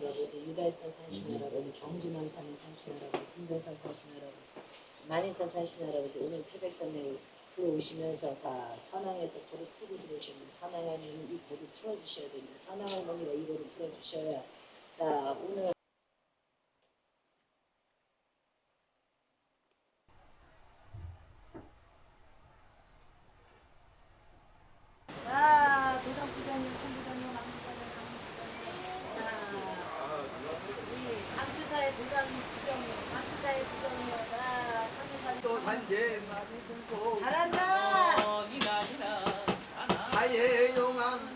할아버지, 유달선 사신 할아버지, 경주남산 사신 할아버지, 금정산 할아버지, 만인산 할아버지 오늘 태백산에 들어오시면서 다 선왕에서 고를 풀고 들어오시면 선왕하면 이 고를 풀어주셔야 됩니다. 선왕 할머니가 이 고를 풀어주셔야 자 오늘 또 산재 많이 들고. 잘한다. 어, 사예 용암